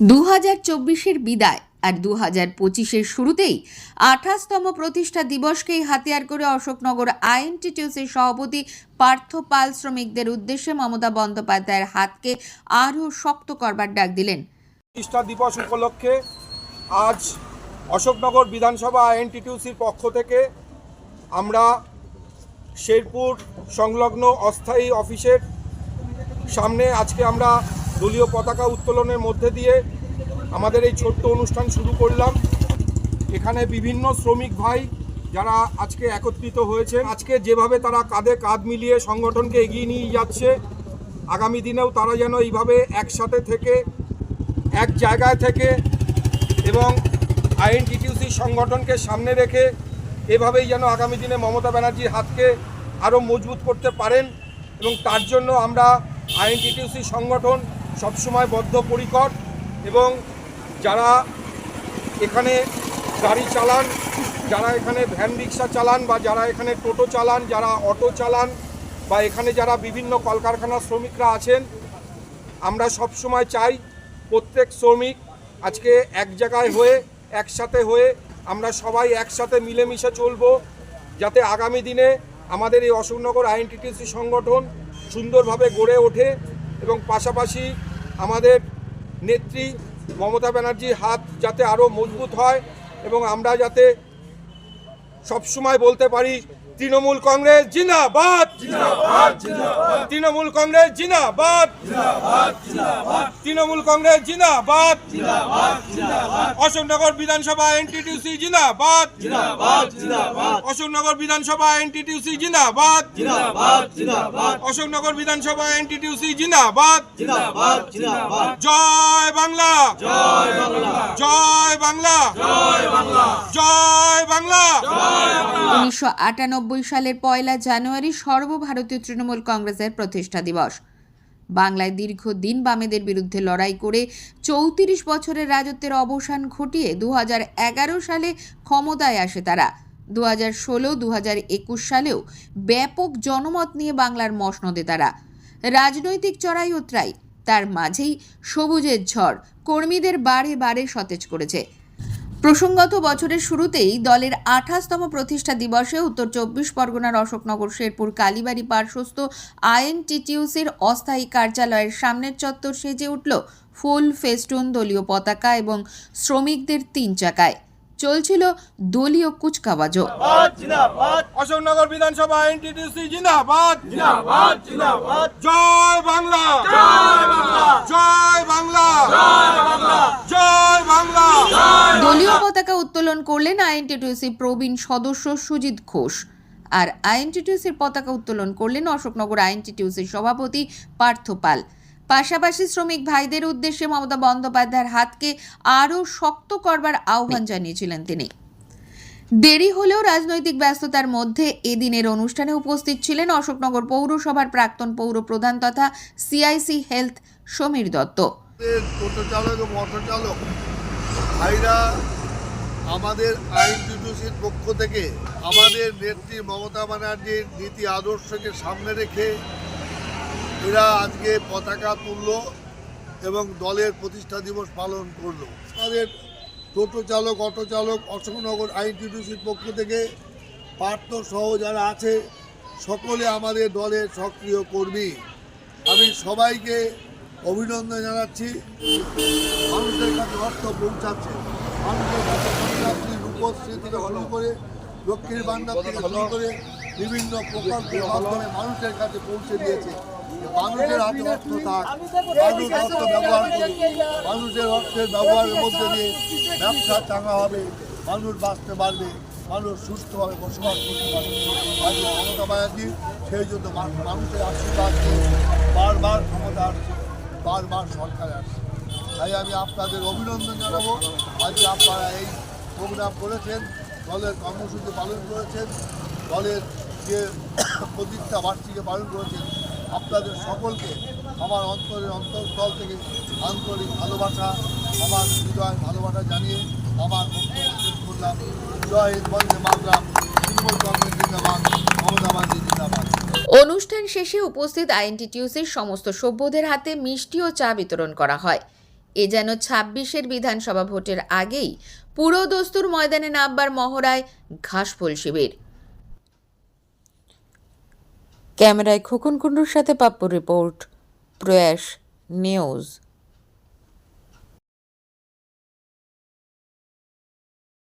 দু হাজার চব্বিশের বিদায় আর দু হাজার পঁচিশের শুরুতেই আঠাশতম প্রতিষ্ঠা দিবসকেই হাতিয়ার করে অশোকনগর আইএনটিটিউসির সভাপতি পার্থ পাল শ্রমিকদের উদ্দেশ্যে মমতা বন্দ্যোপাধ্যায়ের হাতকে আরও শক্ত করবার ডাক দিলেন। প্রতিষ্ঠা দিবস উপলক্ষে আজ অশোকনগর বিধানসভা আইএনটিটিউসির পক্ষ থেকে আমরা শেরপুর সংলগ্ন অস্থায়ী অফিসের সামনে আজকে আমরা দলীয় পতাকা উত্তোলনের মধ্যে দিয়ে আমাদের এই ছোট্ট অনুষ্ঠান শুরু করলাম। এখানে বিভিন্ন শ্রমিক ভাই যারা আজকে একত্রিত হয়েছে আজকে যেভাবে তারা কাঁধে কাঁধ মিলিয়ে সংগঠনকে এগিয়ে নিয়ে যাচ্ছে, আগামী দিনেও তারা যেন এইভাবে একসাথে থেকে, এক জায়গায় থেকে এবং আইএনটিটিউসি সংগঠনকে সামনে রেখে এভাবেই যেন আগামী দিনে মমতা ব্যানার্জির হাতকে আরও মজবুত করতে পারেন এবং তার জন্য আমরা আইএনটিটিউসি সংগঠন সবসময় বদ্ধপরিকর এবং যারা এখানে গাড়ি চালান, যারা এখানে ভ্যান রিক্সা চালান বা যারা এখানে টোটো চালান, যারা অটো চালান বা এখানে যারা বিভিন্ন কলকারখানার শ্রমিকরা আছেন, আমরা সব সময় চাই প্রত্যেক শ্রমিক আজকে এক জায়গায় হয়ে, একসাথে হয়ে আমরা সবাই একসাথে মিলেমিশে চলবো, যাতে আগামী দিনে আমাদের এই অশোকনগর আইএনটিটিসি সংগঠন সুন্দরভাবে গড়ে ওঠে এবং পাশাপাশি আমাদের নেত্রী মমতা ব্যানার্জির হাত যাতে আরও মজবুত হয় এবং আমরা যাতে সবসময় বলতে পারি তৃণমূল কংগ্রেস জিন্দাবাদ। তৃণমূল কংগ্রেস জিন্দাবাদ। তৃণমূল কংগ্রেস জিন্দাবাদ। অশোকনগর বিধানসভা এনটিটিউসি জিন্দাবাদ। অশোকনগর বিধানসভা এনটিটিউসি জিন্দাবাদ। অশোকনগর বিধানসভা এনটিটিউসি জিন্দাবাদ। জয় বাংলা। জয় বাংলা। জয় বাংলা। উনিশশো আটানব্বই সালের পয়লা জানুয়ারি সর্বভারতীয় তৃণমূল কংগ্রেসের প্রতিষ্ঠা দিবস। বাংলায় দীর্ঘদিন বামেদের বিরুদ্ধে লড়াই করে চৌত্রিশ বছরের রাজত্বের অবসান ঘটিয়ে দু হাজার এগারো সালে ক্ষমতায় আসে তারা। দু হাজার ষোলো দু হাজার একুশ সালেও ব্যাপক জনমত নিয়ে বাংলার মসনদে তারা। রাজনৈতিক চড়াই উতরাই তার মাঝেই সবুজের ঝড় কর্মীদের বারে বারে সতেজ করেছে। প্রসঙ্গত বছরের শুরুতেই দলের আঠাশতম প্রতিষ্ঠা দিবসে উত্তর চব্বিশ পরগনার অশোকনগর শেরপুর কালীবাড়ি পার্শ্বস্থ আইএনটিটিউসির অস্থায়ী কার্যালয়ের সামনের চত্বর সেজে উঠল ফুল ফেস্টুন দলীয় পতাকা এবং শ্রমিকদের তিন চাকায়। চলছিল দলীয় কুচকাওয়াজও। অশোকনগর বিধানসভা জিন্দাবাদ। জয় বাংলা। জয় বাংলা জয় বাংলা দলীয় পতাকা উত্তোলন করলেন আইএনটিটিউসি প্রবীণ সদস্য সুজিত ঘোষ। আর আইএনটিটিউসির পতাকা উত্তোলন করলেন অশোকনগর আইএনটিটিউসির সভাপতি পার্থ পাল। পাশাপাশি শ্রমিক ভাইদের উদ্দেশ্যে মমতা বন্দ্যোপাধ্যায়ের হাতকে আরও শক্ত করবার আহ্বান জানিয়েছিলেন তিনি। দেরি হলেও রাজনৈতিক ব্যস্ততার মধ্যে এদিনের অনুষ্ঠানে উপস্থিত ছিলেন অশোকনগর পৌরসভার প্রাক্তন পৌর প্রধান তথা সিআইসি হেলথ সমীর দত্ত। চালক চালক, ভাইরা আমাদের আইন আইনটিটিউসির পক্ষ থেকে আমাদের নেত্রী মমতা ব্যানার্জির নীতি আদর্শকে সামনে রেখে এরা আজকে পতাকা তুললো এবং দলের প্রতিষ্ঠা দিবস পালন করল। আমাদের টোটো চালক, অটো চালক, অশোকনগর আইনটিটিউসির পক্ষ থেকে পার্থ সহ যারা আছে, সকলে আমাদের দলের সক্রিয় কর্মী। আমি সবাইকে অভিনন্দন জানাচ্ছি। মানুষের কাছে অর্থ পৌঁছাচ্ছে। মানুষের কাছে রূপশ্রী থেকে শুরু করে লক্ষ্মীর ভাণ্ডার থেকে শুরু করে বিভিন্ন প্রকল্পের মাধ্যমে মানুষের কাছে পৌঁছে দিয়েছে। মানুষের হাতে অর্থ থাক মানুষ অর্থ ব্যবহার করুক মানুষের অর্থের ব্যবহারের মধ্যে দিয়ে ব্যবসা চাঙা হবে মানুষ বাঁচতে পারবে মানুষ সুস্থভাবে বসবাস করতে পারবে। আজ মমতা ব্যানার্জি সেই জন্য মানু- মানুষের আশীর্বাদ নিয়ে বারবার ক্ষমতা আসছে বারবার সরকার আসছে। তাই আমি আপনাদের অভিনন্দন জানাব। আজকে আপনারা এই প্রোগ্রাম করেছেন, দলের কর্মসূচি পালন করেছেন, দলের যে প্রতিষ্ঠা বার্ষিকী পালন করেছেন, আপনাদের সকলকে আমার অন্তরের অন্তঃস্থল থেকে আন্তরিক ভালোবাসা, আমার হৃদয়ের ভালোবাসা জানিয়ে আমার করলাম। জয় হিন্দ, বন্দে তৃণমূল কংগ্রেস জিন্দাবাদ, মমতা ব্যানার্জি জিন্দাবাদ। অনুষ্ঠান শেষে উপস্থিত আইএনটিটিউসির সমস্ত সভ্যদের হাতে মিষ্টি ও চা বিতরণ করা হয়। এ যেন ছাব্বিশের বিধানসভা ভোটের আগেই পুরো দস্তুর ময়দানে নামবার মহড়ায় ঘাসফুল শিবির। ক্যামেরায় খোকন কুণ্ডুর সাথে পাপ্পু রিপোর্ট, প্রয়াস নিউজ।